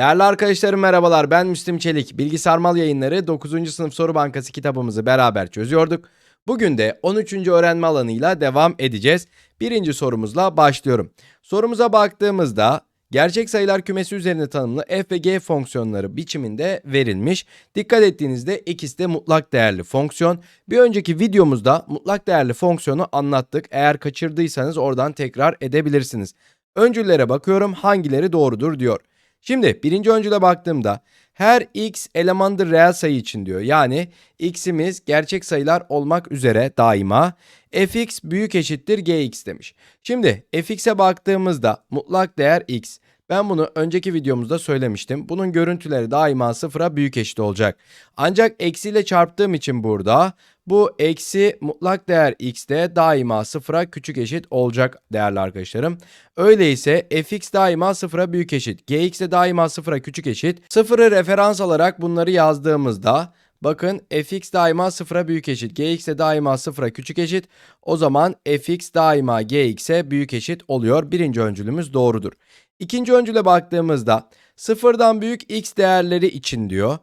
Değerli arkadaşlarım merhabalar ben Müslüm Çelik. Bilgisarmal yayınları 9. sınıf soru bankası kitabımızı beraber çözüyorduk. Bugün de 13. öğrenme alanıyla devam edeceğiz. Birinci sorumuzla başlıyorum. Sorumuza baktığımızda gerçek sayılar kümesi üzerinde tanımlı f ve g fonksiyonları biçiminde verilmiş. Dikkat ettiğinizde ikisi de mutlak değerli fonksiyon. Bir önceki videomuzda mutlak değerli fonksiyonu anlattık. Eğer kaçırdıysanız oradan tekrar edebilirsiniz. Öncüllere bakıyorum hangileri doğrudur diyor. Şimdi birinci öncüle baktığımda her x elemandır reel sayı için diyor. Yani x'imiz gerçek sayılar olmak üzere daima fx büyük eşittir gx demiş. Şimdi fx'e baktığımızda mutlak değer x. Ben bunu önceki videomuzda söylemiştim. Bunun görüntüleri daima sıfıra büyük eşit olacak. Ancak eksiyle çarptığım için burada bu eksi mutlak değer x'de daima sıfıra küçük eşit olacak değerli arkadaşlarım. Öyleyse fx daima sıfıra büyük eşit. gx de daima sıfıra küçük eşit. Sıfırı referans alarak bunları yazdığımızda Bakın fx daima sıfıra büyük eşit. gx de daima sıfıra küçük eşit. O zaman fx daima gx'e büyük eşit oluyor. Birinci öncülümüz doğrudur. İkinci öncüle baktığımızda sıfırdan büyük x değerleri için diyor.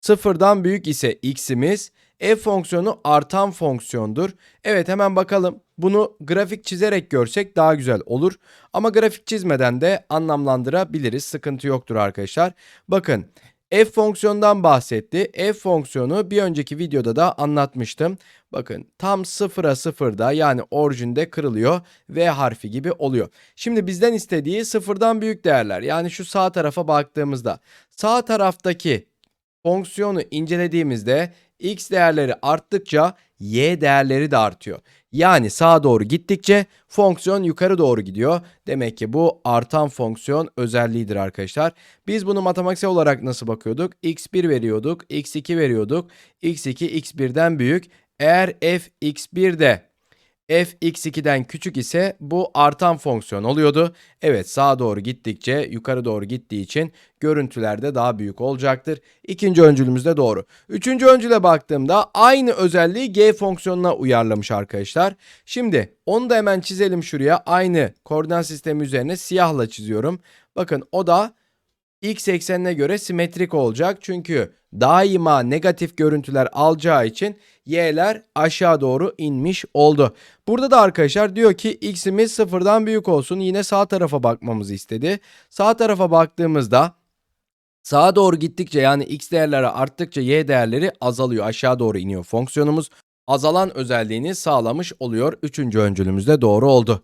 Sıfırdan büyük ise x'imiz f fonksiyonu artan fonksiyondur. Evet hemen bakalım. Bunu grafik çizerek görsek daha güzel olur. Ama grafik çizmeden de anlamlandırabiliriz. Sıkıntı yoktur arkadaşlar. Bakın f fonksiyondan bahsetti. f fonksiyonu bir önceki videoda da anlatmıştım. Bakın tam sıfıra sıfırda yani orijinde kırılıyor. V harfi gibi oluyor. Şimdi bizden istediği sıfırdan büyük değerler. Yani şu sağ tarafa baktığımızda sağ taraftaki fonksiyonu incelediğimizde x değerleri arttıkça y değerleri de artıyor. Yani sağa doğru gittikçe fonksiyon yukarı doğru gidiyor. Demek ki bu artan fonksiyon özelliğidir arkadaşlar. Biz bunu matematiksel olarak nasıl bakıyorduk? x1 veriyorduk, x2 veriyorduk. x2 x1'den büyük. Eğer f x1'de f x2'den küçük ise bu artan fonksiyon oluyordu. Evet sağa doğru gittikçe yukarı doğru gittiği için görüntülerde daha büyük olacaktır. İkinci öncülümüz de doğru. Üçüncü öncüle baktığımda aynı özelliği g fonksiyonuna uyarlamış arkadaşlar. Şimdi onu da hemen çizelim şuraya. Aynı koordinat sistemi üzerine siyahla çiziyorum. Bakın o da x eksenine göre simetrik olacak. Çünkü daima negatif görüntüler alacağı için y'ler aşağı doğru inmiş oldu. Burada da arkadaşlar diyor ki x'imiz sıfırdan büyük olsun. Yine sağ tarafa bakmamızı istedi. Sağ tarafa baktığımızda sağa doğru gittikçe yani x değerleri arttıkça y değerleri azalıyor. Aşağı doğru iniyor fonksiyonumuz. Azalan özelliğini sağlamış oluyor. Üçüncü öncülümüz de doğru oldu.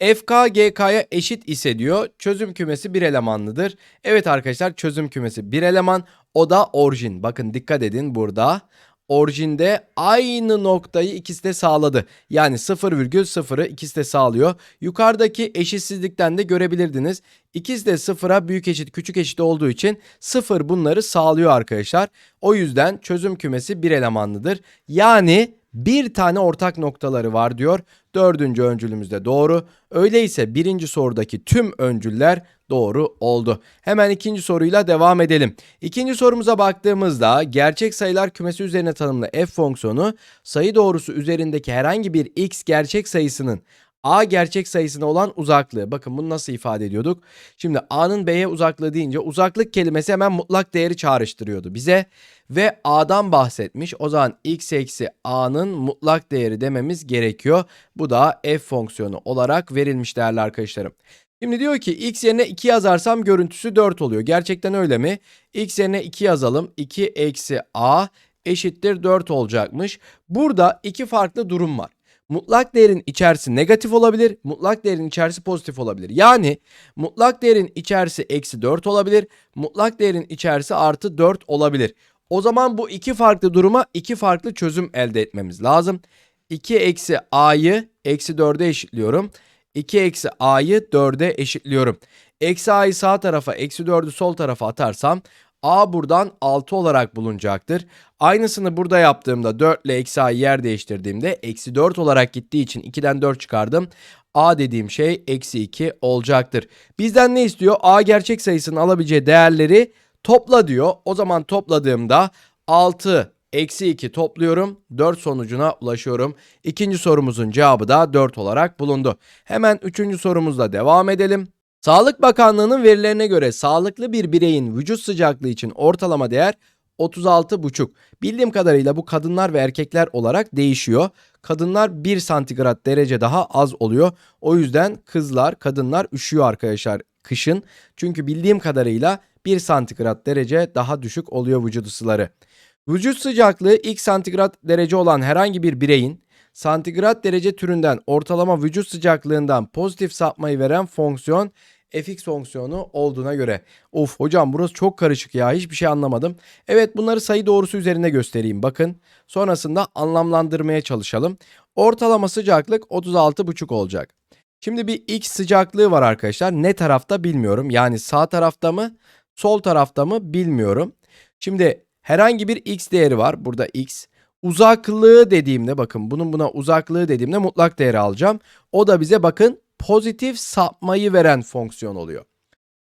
FK GK'ya eşit ise diyor çözüm kümesi bir elemanlıdır. Evet arkadaşlar çözüm kümesi bir eleman o da orijin. Bakın dikkat edin burada orijinde aynı noktayı ikisi de sağladı. Yani 0,0'ı ikisi de sağlıyor. Yukarıdaki eşitsizlikten de görebilirdiniz. İkisi de sıfıra büyük eşit küçük eşit olduğu için sıfır bunları sağlıyor arkadaşlar. O yüzden çözüm kümesi bir elemanlıdır. Yani bir tane ortak noktaları var diyor. Dördüncü öncülümüz de doğru. Öyleyse birinci sorudaki tüm öncüller doğru oldu. Hemen ikinci soruyla devam edelim. İkinci sorumuza baktığımızda gerçek sayılar kümesi üzerine tanımlı f fonksiyonu sayı doğrusu üzerindeki herhangi bir x gerçek sayısının A gerçek sayısına olan uzaklığı. Bakın bunu nasıl ifade ediyorduk? Şimdi A'nın B'ye uzaklığı deyince uzaklık kelimesi hemen mutlak değeri çağrıştırıyordu bize. Ve A'dan bahsetmiş. O zaman x eksi A'nın mutlak değeri dememiz gerekiyor. Bu da f fonksiyonu olarak verilmiş değerli arkadaşlarım. Şimdi diyor ki x yerine 2 yazarsam görüntüsü 4 oluyor. Gerçekten öyle mi? x yerine 2 yazalım. 2 eksi a eşittir 4 olacakmış. Burada iki farklı durum var. Mutlak değerin içerisi negatif olabilir, mutlak değerin içerisi pozitif olabilir. Yani mutlak değerin içerisi eksi 4 olabilir, mutlak değerin içerisi artı 4 olabilir. O zaman bu iki farklı duruma iki farklı çözüm elde etmemiz lazım. 2 eksi a'yı eksi 4'e eşitliyorum. 2 eksi a'yı 4'e eşitliyorum. Eksi a'yı sağ tarafa, eksi 4'ü sol tarafa atarsam a buradan 6 olarak bulunacaktır. Aynısını burada yaptığımda 4 ile eksi a'yı yer değiştirdiğimde eksi 4 olarak gittiği için 2'den 4 çıkardım. a dediğim şey eksi 2 olacaktır. Bizden ne istiyor? a gerçek sayısının alabileceği değerleri topla diyor. O zaman topladığımda 6 eksi 2 topluyorum. 4 sonucuna ulaşıyorum. İkinci sorumuzun cevabı da 4 olarak bulundu. Hemen üçüncü sorumuzla devam edelim. Sağlık Bakanlığı'nın verilerine göre sağlıklı bir bireyin vücut sıcaklığı için ortalama değer 36,5. Bildiğim kadarıyla bu kadınlar ve erkekler olarak değişiyor. Kadınlar 1 santigrat derece daha az oluyor. O yüzden kızlar, kadınlar üşüyor arkadaşlar kışın. Çünkü bildiğim kadarıyla 1 santigrat derece daha düşük oluyor vücut ısıları. Vücut sıcaklığı ilk santigrat derece olan herhangi bir bireyin santigrat derece türünden ortalama vücut sıcaklığından pozitif sapmayı veren fonksiyon fx fonksiyonu olduğuna göre. Of hocam burası çok karışık ya hiçbir şey anlamadım. Evet bunları sayı doğrusu üzerinde göstereyim bakın. Sonrasında anlamlandırmaya çalışalım. Ortalama sıcaklık 36,5 olacak. Şimdi bir x sıcaklığı var arkadaşlar. Ne tarafta bilmiyorum. Yani sağ tarafta mı sol tarafta mı bilmiyorum. Şimdi herhangi bir x değeri var. Burada x. Uzaklığı dediğimde bakın bunun buna uzaklığı dediğimde mutlak değeri alacağım. O da bize bakın pozitif sapmayı veren fonksiyon oluyor.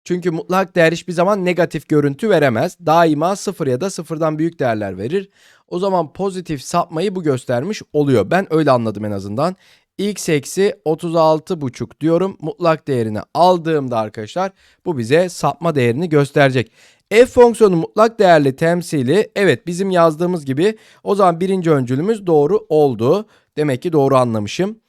Çünkü mutlak değer hiçbir zaman negatif görüntü veremez. Daima sıfır ya da sıfırdan büyük değerler verir. O zaman pozitif sapmayı bu göstermiş oluyor. Ben öyle anladım en azından. x eksi 36,5 diyorum. Mutlak değerini aldığımda arkadaşlar bu bize sapma değerini gösterecek. F fonksiyonu mutlak değerli temsili evet bizim yazdığımız gibi o zaman birinci öncülümüz doğru oldu. Demek ki doğru anlamışım.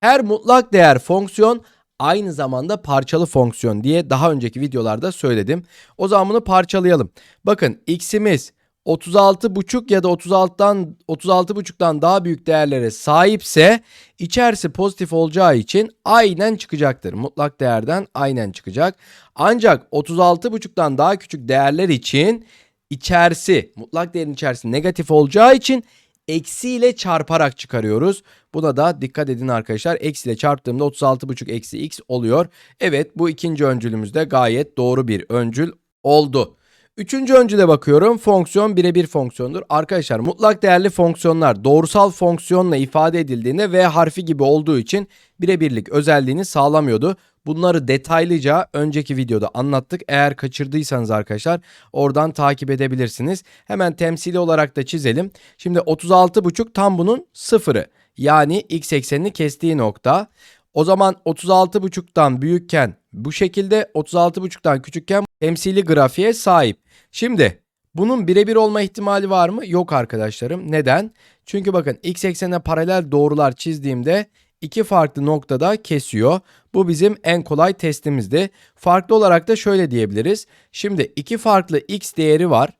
Her mutlak değer fonksiyon aynı zamanda parçalı fonksiyon diye daha önceki videolarda söyledim. O zaman bunu parçalayalım. Bakın x'imiz 36,5 ya da 36'dan 36,5'tan daha büyük değerlere sahipse içerisi pozitif olacağı için aynen çıkacaktır. Mutlak değerden aynen çıkacak. Ancak 36,5'tan daha küçük değerler için içerisi mutlak değerin içerisi negatif olacağı için eksiyle çarparak çıkarıyoruz. Buna da dikkat edin arkadaşlar. Eksiyle çarptığımda 36,5 eksi x oluyor. Evet bu ikinci öncülümüz de gayet doğru bir öncül oldu. Üçüncü öncüle bakıyorum. Fonksiyon birebir fonksiyondur. Arkadaşlar mutlak değerli fonksiyonlar doğrusal fonksiyonla ifade edildiğinde V harfi gibi olduğu için birebirlik özelliğini sağlamıyordu. Bunları detaylıca önceki videoda anlattık. Eğer kaçırdıysanız arkadaşlar oradan takip edebilirsiniz. Hemen temsili olarak da çizelim. Şimdi 36,5 tam bunun sıfırı. Yani x eksenini kestiği nokta. O zaman 36,5'tan büyükken bu şekilde 36,5'tan küçükken temsili grafiğe sahip. Şimdi bunun birebir olma ihtimali var mı? Yok arkadaşlarım. Neden? Çünkü bakın x eksenine paralel doğrular çizdiğimde iki farklı noktada kesiyor. Bu bizim en kolay testimizdi. Farklı olarak da şöyle diyebiliriz. Şimdi iki farklı x değeri var.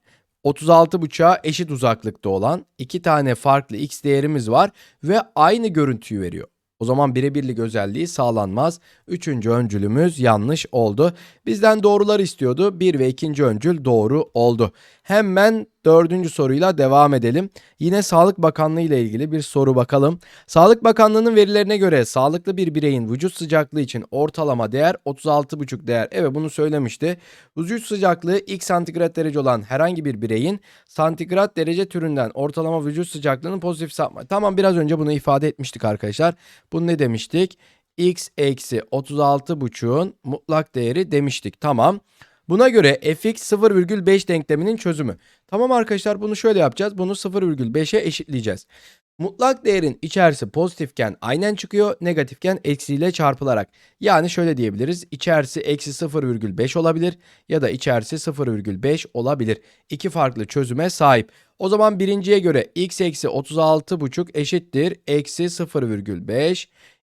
36.5'a eşit uzaklıkta olan iki tane farklı x değerimiz var ve aynı görüntüyü veriyor. O zaman birebirlik özelliği sağlanmaz. Üçüncü öncülümüz yanlış oldu. Bizden doğrular istiyordu. Bir ve ikinci öncül doğru oldu. Hemen dördüncü soruyla devam edelim. Yine Sağlık Bakanlığı ile ilgili bir soru bakalım. Sağlık Bakanlığı'nın verilerine göre sağlıklı bir bireyin vücut sıcaklığı için ortalama değer 36,5 değer. Evet bunu söylemişti. Vücut sıcaklığı ilk santigrat derece olan herhangi bir bireyin santigrat derece türünden ortalama vücut sıcaklığının pozitif sapma. Tamam biraz önce bunu ifade etmiştik arkadaşlar. Bunu ne demiştik? x eksi 36,5'un mutlak değeri demiştik. Tamam. Buna göre fx 0,5 denkleminin çözümü. Tamam arkadaşlar bunu şöyle yapacağız. Bunu 0,5'e eşitleyeceğiz. Mutlak değerin içerisi pozitifken aynen çıkıyor, negatifken eksiyle çarpılarak. Yani şöyle diyebiliriz. İçerisi eksi 0,5 olabilir ya da içerisi 0,5 olabilir. İki farklı çözüme sahip. O zaman birinciye göre x eksi 36,5 eşittir. Eksi 0,5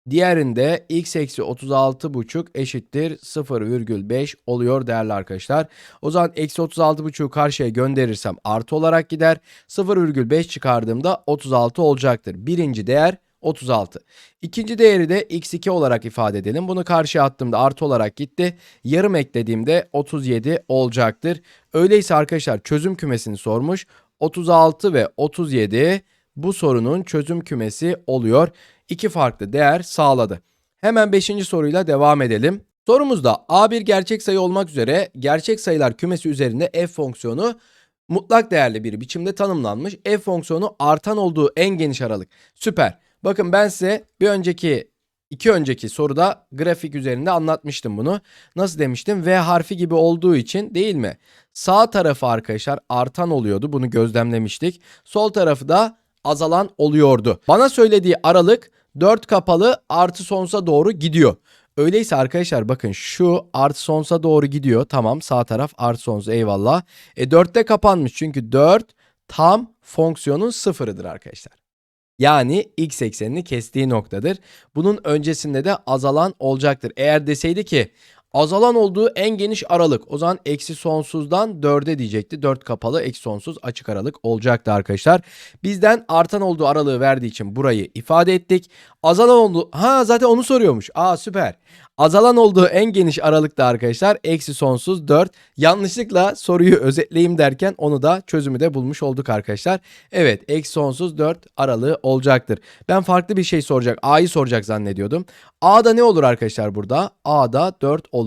Diğerinde x eksi 36,5 eşittir 0,5 oluyor değerli arkadaşlar. O zaman eksi 36,5'u karşıya gönderirsem artı olarak gider. 0,5 çıkardığımda 36 olacaktır. Birinci değer 36. İkinci değeri de x2 olarak ifade edelim. Bunu karşıya attığımda artı olarak gitti. Yarım eklediğimde 37 olacaktır. Öyleyse arkadaşlar çözüm kümesini sormuş. 36 ve 37 bu sorunun çözüm kümesi oluyor. İki farklı değer sağladı. Hemen 5. soruyla devam edelim. Sorumuzda A bir gerçek sayı olmak üzere gerçek sayılar kümesi üzerinde f fonksiyonu mutlak değerli bir biçimde tanımlanmış. F fonksiyonu artan olduğu en geniş aralık. Süper. Bakın ben size bir önceki iki önceki soruda grafik üzerinde anlatmıştım bunu. Nasıl demiştim? V harfi gibi olduğu için değil mi? Sağ tarafı arkadaşlar artan oluyordu. Bunu gözlemlemiştik. Sol tarafı da azalan oluyordu. Bana söylediği aralık 4 kapalı artı sonsuza doğru gidiyor. Öyleyse arkadaşlar bakın şu artı sonsuza doğru gidiyor. Tamam sağ taraf artı sonsuz eyvallah. E 4'te kapanmış çünkü 4 tam fonksiyonun sıfırıdır arkadaşlar. Yani x eksenini kestiği noktadır. Bunun öncesinde de azalan olacaktır. Eğer deseydi ki azalan olduğu en geniş aralık o zaman eksi sonsuzdan 4'e diyecekti. 4 kapalı eksi sonsuz açık aralık olacaktı arkadaşlar. Bizden artan olduğu aralığı verdiği için burayı ifade ettik. Azalan oldu. Ha zaten onu soruyormuş. Aa süper. Azalan olduğu en geniş aralıkta arkadaşlar eksi sonsuz 4. Yanlışlıkla soruyu özetleyeyim derken onu da çözümü de bulmuş olduk arkadaşlar. Evet eksi sonsuz 4 aralığı olacaktır. Ben farklı bir şey soracak. A'yı soracak zannediyordum. A'da ne olur arkadaşlar burada? A'da 4 olur.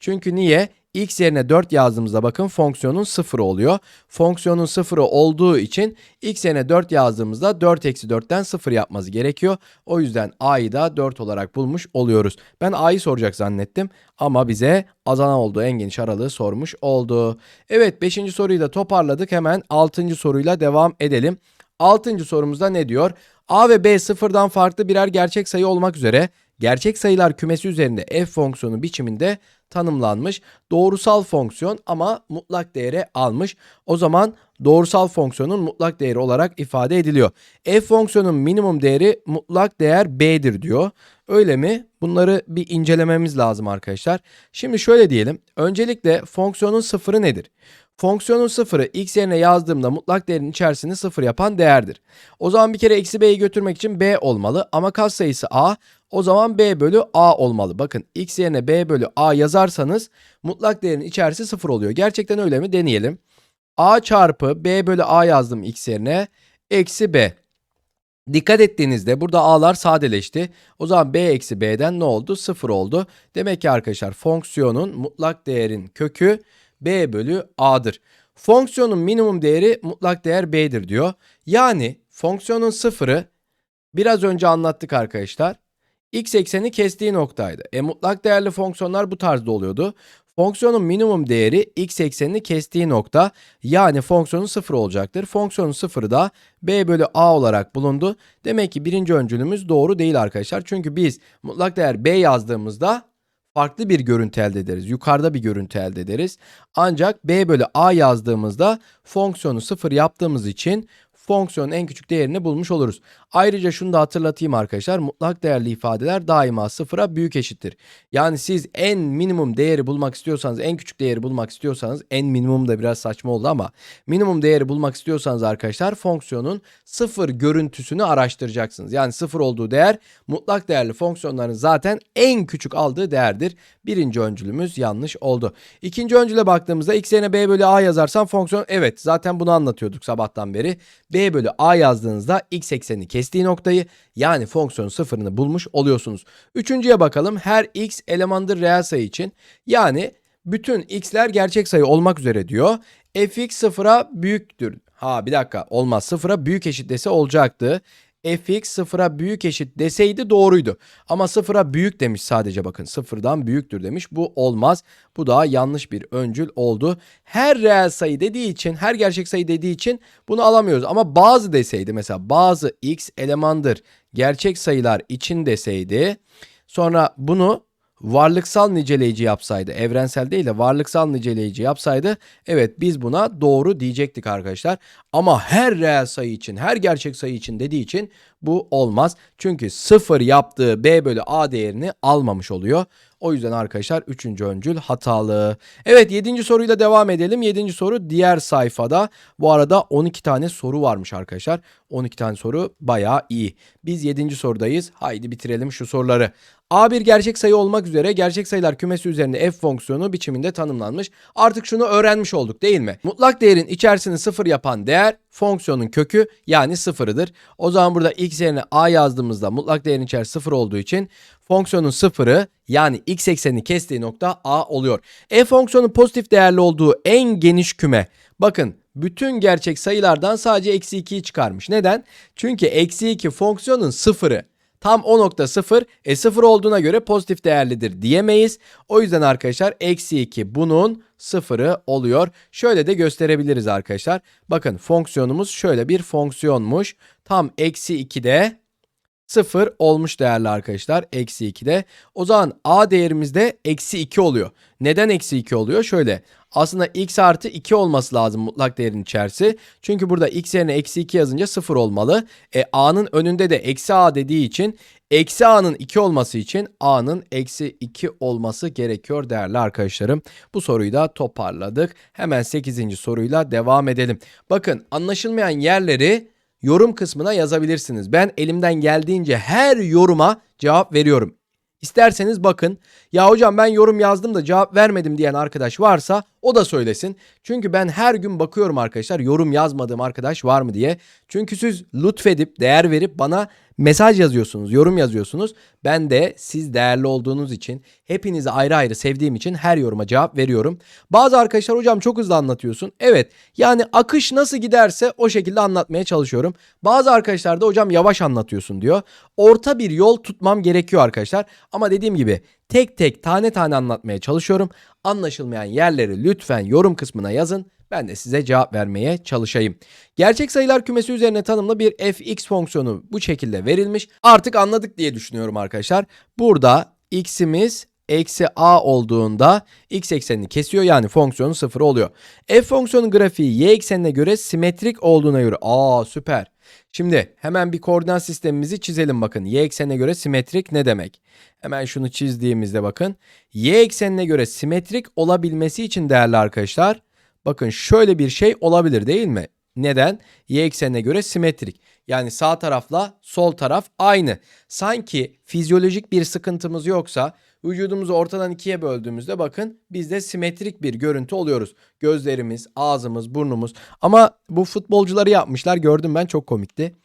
Çünkü niye? x yerine 4 yazdığımızda bakın fonksiyonun sıfırı oluyor. Fonksiyonun sıfırı olduğu için x yerine 4 yazdığımızda 4 eksi 4'ten 0 yapması gerekiyor. O yüzden a'yı da 4 olarak bulmuş oluyoruz. Ben a'yı soracak zannettim ama bize azalan olduğu en geniş aralığı sormuş oldu. Evet 5. soruyu da toparladık. Hemen 6. soruyla devam edelim. 6. sorumuzda ne diyor? A ve B sıfırdan farklı birer gerçek sayı olmak üzere gerçek sayılar kümesi üzerinde f fonksiyonu biçiminde tanımlanmış. Doğrusal fonksiyon ama mutlak değere almış. O zaman doğrusal fonksiyonun mutlak değeri olarak ifade ediliyor. f fonksiyonun minimum değeri mutlak değer b'dir diyor. Öyle mi? Bunları bir incelememiz lazım arkadaşlar. Şimdi şöyle diyelim. Öncelikle fonksiyonun sıfırı nedir? Fonksiyonun sıfırı x yerine yazdığımda mutlak değerin içerisini sıfır yapan değerdir. O zaman bir kere eksi b'yi götürmek için b olmalı ama katsayısı a. O zaman b bölü a olmalı. Bakın x yerine b bölü a yazarsanız mutlak değerin içerisi sıfır oluyor. Gerçekten öyle mi? Deneyelim. a çarpı b bölü a yazdım x yerine. Eksi b. Dikkat ettiğinizde burada a'lar sadeleşti. O zaman b eksi b'den ne oldu? Sıfır oldu. Demek ki arkadaşlar fonksiyonun mutlak değerin kökü b bölü a'dır. Fonksiyonun minimum değeri mutlak değer b'dir diyor. Yani fonksiyonun sıfırı biraz önce anlattık arkadaşlar. X ekseni kestiği noktaydı. E mutlak değerli fonksiyonlar bu tarzda oluyordu. Fonksiyonun minimum değeri x eksenini kestiği nokta yani fonksiyonun sıfır olacaktır. Fonksiyonun sıfırı da b bölü a olarak bulundu. Demek ki birinci öncülümüz doğru değil arkadaşlar. Çünkü biz mutlak değer b yazdığımızda farklı bir görüntü elde ederiz. Yukarıda bir görüntü elde ederiz. Ancak b bölü a yazdığımızda fonksiyonu sıfır yaptığımız için fonksiyonun en küçük değerini bulmuş oluruz. Ayrıca şunu da hatırlatayım arkadaşlar. Mutlak değerli ifadeler daima sıfıra büyük eşittir. Yani siz en minimum değeri bulmak istiyorsanız, en küçük değeri bulmak istiyorsanız, en minimum da biraz saçma oldu ama minimum değeri bulmak istiyorsanız arkadaşlar fonksiyonun sıfır görüntüsünü araştıracaksınız. Yani sıfır olduğu değer mutlak değerli fonksiyonların zaten en küçük aldığı değerdir. Birinci öncülümüz yanlış oldu. İkinci öncüle baktığımızda x yerine b bölü a yazarsam fonksiyon evet zaten bunu anlatıyorduk sabahtan beri. b bölü a yazdığınızda x eksenini kestiği noktayı yani fonksiyon sıfırını bulmuş oluyorsunuz. Üçüncüye bakalım her x elemandır reel sayı için yani bütün x'ler gerçek sayı olmak üzere diyor. fx sıfıra büyüktür. Ha bir dakika olmaz sıfıra büyük eşit dese olacaktı fx sıfıra büyük eşit deseydi doğruydu. Ama sıfıra büyük demiş sadece bakın sıfırdan büyüktür demiş. Bu olmaz. Bu da yanlış bir öncül oldu. Her reel sayı dediği için her gerçek sayı dediği için bunu alamıyoruz. Ama bazı deseydi mesela bazı x elemandır gerçek sayılar için deseydi sonra bunu varlıksal niceleyici yapsaydı, evrensel değil de varlıksal niceleyici yapsaydı evet biz buna doğru diyecektik arkadaşlar. Ama her reel sayı için, her gerçek sayı için dediği için bu olmaz. Çünkü sıfır yaptığı b bölü a değerini almamış oluyor. O yüzden arkadaşlar 3. öncül hatalı. Evet 7. soruyla devam edelim. 7. soru diğer sayfada. Bu arada 12 tane soru varmış arkadaşlar. 12 tane soru bayağı iyi. Biz 7. sorudayız. Haydi bitirelim şu soruları. A bir gerçek sayı olmak üzere gerçek sayılar kümesi üzerinde f fonksiyonu biçiminde tanımlanmış. Artık şunu öğrenmiş olduk değil mi? Mutlak değerin içerisini sıfır yapan değer fonksiyonun kökü yani sıfırıdır. O zaman burada x yerine a yazdığımızda mutlak değerin içerisinde sıfır olduğu için fonksiyonun sıfırı yani x eksenini kestiği nokta a oluyor. f fonksiyonun pozitif değerli olduğu en geniş küme. Bakın bütün gerçek sayılardan sadece eksi 2'yi çıkarmış. Neden? Çünkü eksi 2 fonksiyonun sıfırı. Tam o nokta 0. E 0 olduğuna göre pozitif değerlidir diyemeyiz. O yüzden arkadaşlar eksi 2 bunun sıfırı oluyor. Şöyle de gösterebiliriz arkadaşlar. Bakın fonksiyonumuz şöyle bir fonksiyonmuş. Tam eksi 2'de 0 olmuş değerli arkadaşlar. Eksi 2'de. O zaman a değerimiz de eksi 2 oluyor. Neden eksi 2 oluyor? Şöyle. Aslında x artı 2 olması lazım mutlak değerin içerisi. Çünkü burada x yerine eksi 2 yazınca 0 olmalı. E, a'nın önünde de eksi a dediği için eksi a'nın 2 olması için a'nın eksi 2 olması gerekiyor değerli arkadaşlarım. Bu soruyu da toparladık. Hemen 8. soruyla devam edelim. Bakın anlaşılmayan yerleri yorum kısmına yazabilirsiniz. Ben elimden geldiğince her yoruma cevap veriyorum. İsterseniz bakın. Ya hocam ben yorum yazdım da cevap vermedim diyen arkadaş varsa o da söylesin. Çünkü ben her gün bakıyorum arkadaşlar yorum yazmadığım arkadaş var mı diye. Çünkü siz lütfedip değer verip bana mesaj yazıyorsunuz, yorum yazıyorsunuz. Ben de siz değerli olduğunuz için, hepinizi ayrı ayrı sevdiğim için her yoruma cevap veriyorum. Bazı arkadaşlar hocam çok hızlı anlatıyorsun. Evet yani akış nasıl giderse o şekilde anlatmaya çalışıyorum. Bazı arkadaşlar da hocam yavaş anlatıyorsun diyor. Orta bir yol tutmam gerekiyor arkadaşlar. Ama dediğim gibi tek tek tane tane anlatmaya çalışıyorum. Anlaşılmayan yerleri lütfen yorum kısmına yazın. Ben de size cevap vermeye çalışayım. Gerçek sayılar kümesi üzerine tanımlı bir fx fonksiyonu bu şekilde verilmiş. Artık anladık diye düşünüyorum arkadaşlar. Burada x'imiz eksi a olduğunda x eksenini kesiyor yani fonksiyonu sıfır oluyor. F fonksiyonun grafiği y eksenine göre simetrik olduğuna göre aa süper. Şimdi hemen bir koordinat sistemimizi çizelim bakın. Y eksenine göre simetrik ne demek? Hemen şunu çizdiğimizde bakın. Y eksenine göre simetrik olabilmesi için değerli arkadaşlar bakın şöyle bir şey olabilir değil mi? Neden? Y eksenine göre simetrik. Yani sağ tarafla sol taraf aynı. Sanki fizyolojik bir sıkıntımız yoksa vücudumuzu ortadan ikiye böldüğümüzde bakın biz de simetrik bir görüntü oluyoruz. Gözlerimiz, ağzımız, burnumuz. Ama bu futbolcuları yapmışlar gördüm ben çok komikti.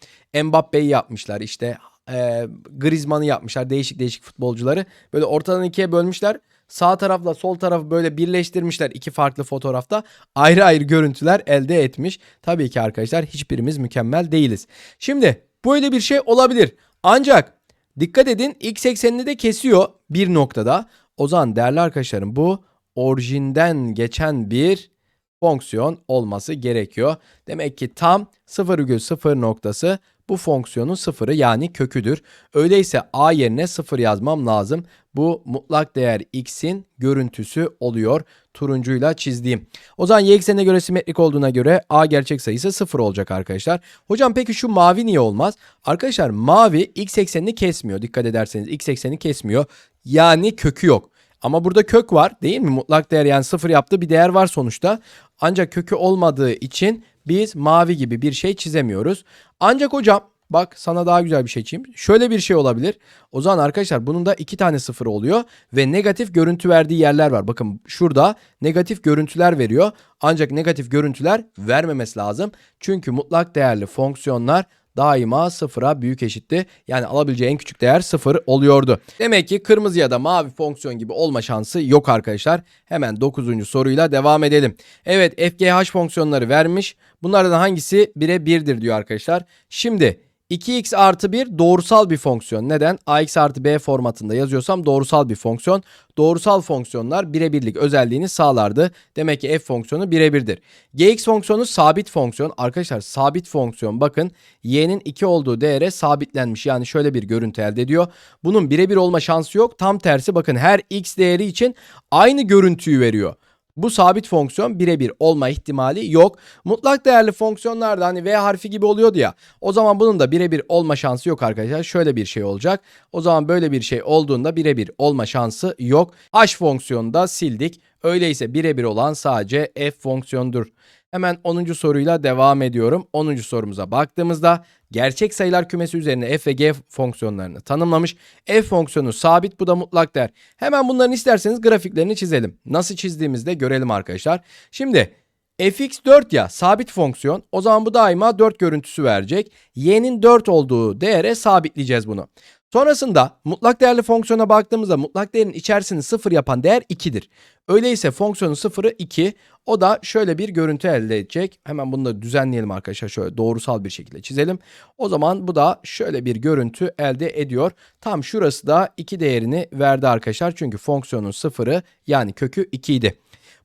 Mbappe'yi yapmışlar işte e, Griezmann'ı yapmışlar değişik değişik futbolcuları. Böyle ortadan ikiye bölmüşler. Sağ tarafla sol tarafı böyle birleştirmişler iki farklı fotoğrafta. Ayrı ayrı görüntüler elde etmiş. Tabii ki arkadaşlar hiçbirimiz mükemmel değiliz. Şimdi böyle bir şey olabilir. Ancak dikkat edin x eksenini de kesiyor bir noktada. O zaman değerli arkadaşlarım bu orijinden geçen bir fonksiyon olması gerekiyor. Demek ki tam 0,0 noktası bu fonksiyonun sıfırı yani köküdür. Öyleyse a yerine sıfır yazmam lazım. Bu mutlak değer x'in görüntüsü oluyor. Turuncuyla çizdiğim. O zaman y eksenine göre simetrik olduğuna göre a gerçek sayısı sıfır olacak arkadaşlar. Hocam peki şu mavi niye olmaz? Arkadaşlar mavi x eksenini kesmiyor. Dikkat ederseniz x eksenini kesmiyor. Yani kökü yok. Ama burada kök var değil mi? Mutlak değer yani sıfır yaptığı bir değer var sonuçta. Ancak kökü olmadığı için biz mavi gibi bir şey çizemiyoruz. Ancak hocam bak sana daha güzel bir şey çizeyim. Şöyle bir şey olabilir. O zaman arkadaşlar bunun da iki tane sıfır oluyor ve negatif görüntü verdiği yerler var. Bakın şurada negatif görüntüler veriyor. Ancak negatif görüntüler vermemesi lazım. Çünkü mutlak değerli fonksiyonlar daima sıfıra büyük eşitti. Yani alabileceği en küçük değer sıfır oluyordu. Demek ki kırmızı ya da mavi fonksiyon gibi olma şansı yok arkadaşlar. Hemen 9. soruyla devam edelim. Evet FGH fonksiyonları vermiş. Bunlardan hangisi 1'e 1'dir diyor arkadaşlar. Şimdi 2x artı 1 doğrusal bir fonksiyon. Neden? ax artı b formatında yazıyorsam doğrusal bir fonksiyon. Doğrusal fonksiyonlar birebirlik özelliğini sağlardı. Demek ki f fonksiyonu birebirdir. gx fonksiyonu sabit fonksiyon. Arkadaşlar sabit fonksiyon bakın y'nin 2 olduğu değere sabitlenmiş. Yani şöyle bir görüntü elde ediyor. Bunun birebir olma şansı yok. Tam tersi bakın her x değeri için aynı görüntüyü veriyor. Bu sabit fonksiyon birebir olma ihtimali yok. Mutlak değerli fonksiyonlarda hani V harfi gibi oluyordu ya. O zaman bunun da birebir olma şansı yok arkadaşlar. Şöyle bir şey olacak. O zaman böyle bir şey olduğunda birebir olma şansı yok. H fonksiyonu da sildik. Öyleyse birebir olan sadece f fonksiyonudur. Hemen 10. soruyla devam ediyorum. 10. sorumuza baktığımızda gerçek sayılar kümesi üzerine f ve g fonksiyonlarını tanımlamış. f fonksiyonu sabit bu da mutlak değer. Hemen bunların isterseniz grafiklerini çizelim. Nasıl çizdiğimizde görelim arkadaşlar. Şimdi fx 4 ya sabit fonksiyon o zaman bu daima 4 görüntüsü verecek. y'nin 4 olduğu değere sabitleyeceğiz bunu. Sonrasında mutlak değerli fonksiyona baktığımızda mutlak değerin içerisini sıfır yapan değer 2'dir. Öyleyse fonksiyonun sıfırı 2. O da şöyle bir görüntü elde edecek. Hemen bunu da düzenleyelim arkadaşlar. Şöyle doğrusal bir şekilde çizelim. O zaman bu da şöyle bir görüntü elde ediyor. Tam şurası da 2 değerini verdi arkadaşlar. Çünkü fonksiyonun sıfırı yani kökü 2 idi.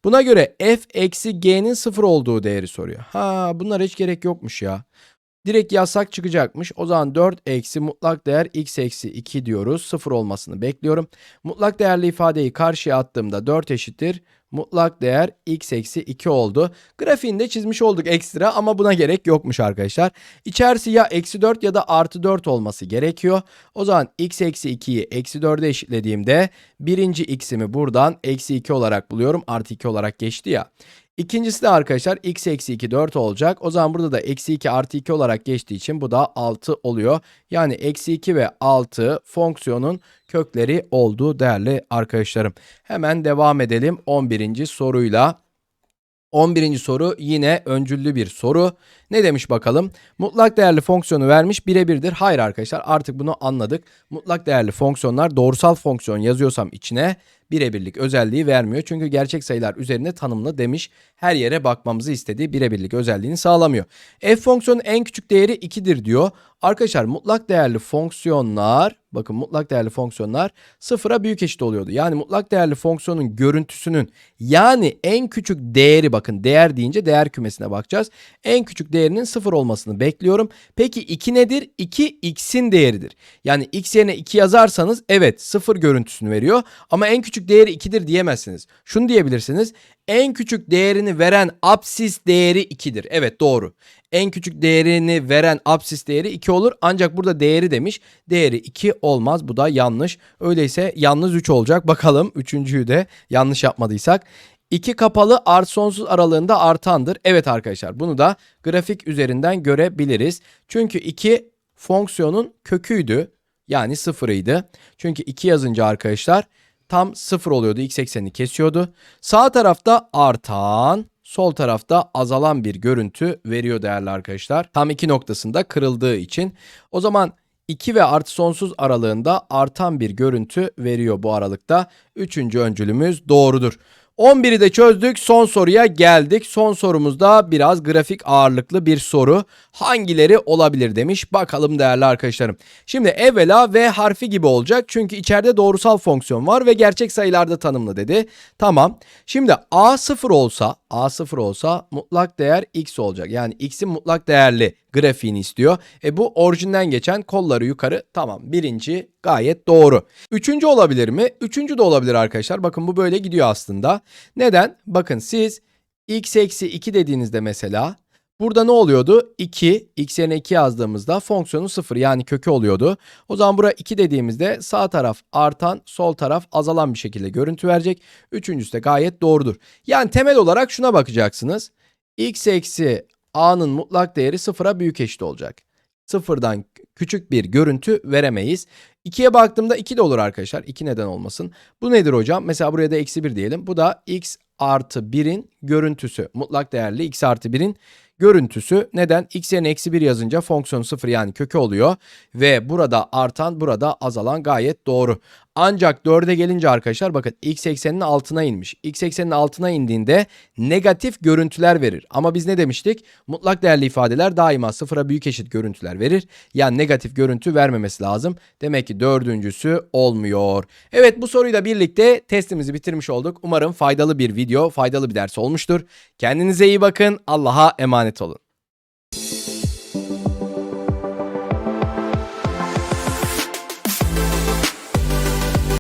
Buna göre f eksi g'nin sıfır olduğu değeri soruyor. Ha bunlar hiç gerek yokmuş ya. Direkt yazsak çıkacakmış. O zaman 4 eksi mutlak değer x eksi 2 diyoruz. 0 olmasını bekliyorum. Mutlak değerli ifadeyi karşıya attığımda 4 eşittir. Mutlak değer x eksi 2 oldu. Grafiğini de çizmiş olduk ekstra ama buna gerek yokmuş arkadaşlar. İçerisi ya eksi 4 ya da artı 4 olması gerekiyor. O zaman x eksi 2'yi eksi 4'e eşitlediğimde birinci x'imi buradan eksi 2 olarak buluyorum. Artı 2 olarak geçti ya. İkincisi de arkadaşlar x eksi 2 4 olacak. O zaman burada da eksi 2 artı 2 olarak geçtiği için bu da 6 oluyor. Yani eksi 2 ve 6 fonksiyonun kökleri olduğu değerli arkadaşlarım. Hemen devam edelim 11. soruyla. 11. soru yine öncüllü bir soru. Ne demiş bakalım? Mutlak değerli fonksiyonu vermiş birebirdir. Hayır arkadaşlar artık bunu anladık. Mutlak değerli fonksiyonlar doğrusal fonksiyon yazıyorsam içine birebirlik özelliği vermiyor. Çünkü gerçek sayılar üzerinde tanımlı demiş. Her yere bakmamızı istediği birebirlik özelliğini sağlamıyor. F fonksiyonun en küçük değeri 2'dir diyor. Arkadaşlar mutlak değerli fonksiyonlar bakın mutlak değerli fonksiyonlar sıfıra büyük eşit oluyordu. Yani mutlak değerli fonksiyonun görüntüsünün yani en küçük değeri bakın değer deyince değer kümesine bakacağız. En küçük değerinin sıfır olmasını bekliyorum. Peki 2 nedir? 2 x'in değeridir. Yani x yerine 2 yazarsanız evet sıfır görüntüsünü veriyor. Ama en küçük değeri 2'dir diyemezsiniz. Şunu diyebilirsiniz. En küçük değerini veren absis değeri 2'dir. Evet doğru. En küçük değerini veren absis değeri 2 olur. Ancak burada değeri demiş. Değeri 2 olmaz. Bu da yanlış. Öyleyse yalnız 3 olacak. Bakalım üçüncüyü de yanlış yapmadıysak. 2 kapalı art sonsuz aralığında artandır. Evet arkadaşlar bunu da grafik üzerinden görebiliriz. Çünkü 2 fonksiyonun köküydü. Yani sıfırıydı. Çünkü 2 yazınca arkadaşlar tam sıfır oluyordu. X eksenini kesiyordu. Sağ tarafta artan, sol tarafta azalan bir görüntü veriyor değerli arkadaşlar. Tam iki noktasında kırıldığı için. O zaman 2 ve artı sonsuz aralığında artan bir görüntü veriyor bu aralıkta. Üçüncü öncülümüz doğrudur. 11'i de çözdük. Son soruya geldik. Son sorumuzda biraz grafik ağırlıklı bir soru. Hangileri olabilir demiş. Bakalım değerli arkadaşlarım. Şimdi evvela V harfi gibi olacak. Çünkü içeride doğrusal fonksiyon var ve gerçek sayılarda tanımlı dedi. Tamam. Şimdi A sıfır olsa, A sıfır olsa mutlak değer X olacak. Yani X'in mutlak değerli grafiğini istiyor. E bu orijinden geçen kolları yukarı. Tamam. Birinci gayet doğru. Üçüncü olabilir mi? Üçüncü de olabilir arkadaşlar. Bakın bu böyle gidiyor aslında. Neden? Bakın siz x eksi 2 dediğinizde mesela burada ne oluyordu? 2, x yerine 2 yazdığımızda fonksiyonu 0 yani kökü oluyordu. O zaman buraya 2 dediğimizde sağ taraf artan, sol taraf azalan bir şekilde görüntü verecek. Üçüncüsü de gayet doğrudur. Yani temel olarak şuna bakacaksınız. x eksi a'nın mutlak değeri 0'a büyük eşit olacak. Sıfırdan küçük bir görüntü veremeyiz. 2'ye baktığımda 2 de olur arkadaşlar. 2 neden olmasın. Bu nedir hocam? Mesela buraya da eksi 1 diyelim. Bu da x artı 1'in görüntüsü. Mutlak değerli x artı 1'in görüntüsü. Neden? x yerine eksi 1 yazınca fonksiyon 0 yani kökü oluyor. Ve burada artan burada azalan gayet doğru. Ancak 4'e gelince arkadaşlar bakın x ekseninin altına inmiş. x ekseninin altına indiğinde negatif görüntüler verir. Ama biz ne demiştik? Mutlak değerli ifadeler daima sıfıra büyük eşit görüntüler verir. Yani negatif görüntü vermemesi lazım. Demek ki dördüncüsü olmuyor. Evet bu soruyla birlikte testimizi bitirmiş olduk. Umarım faydalı bir video, faydalı bir ders olmuştur. Kendinize iyi bakın. Allah'a emanet olun.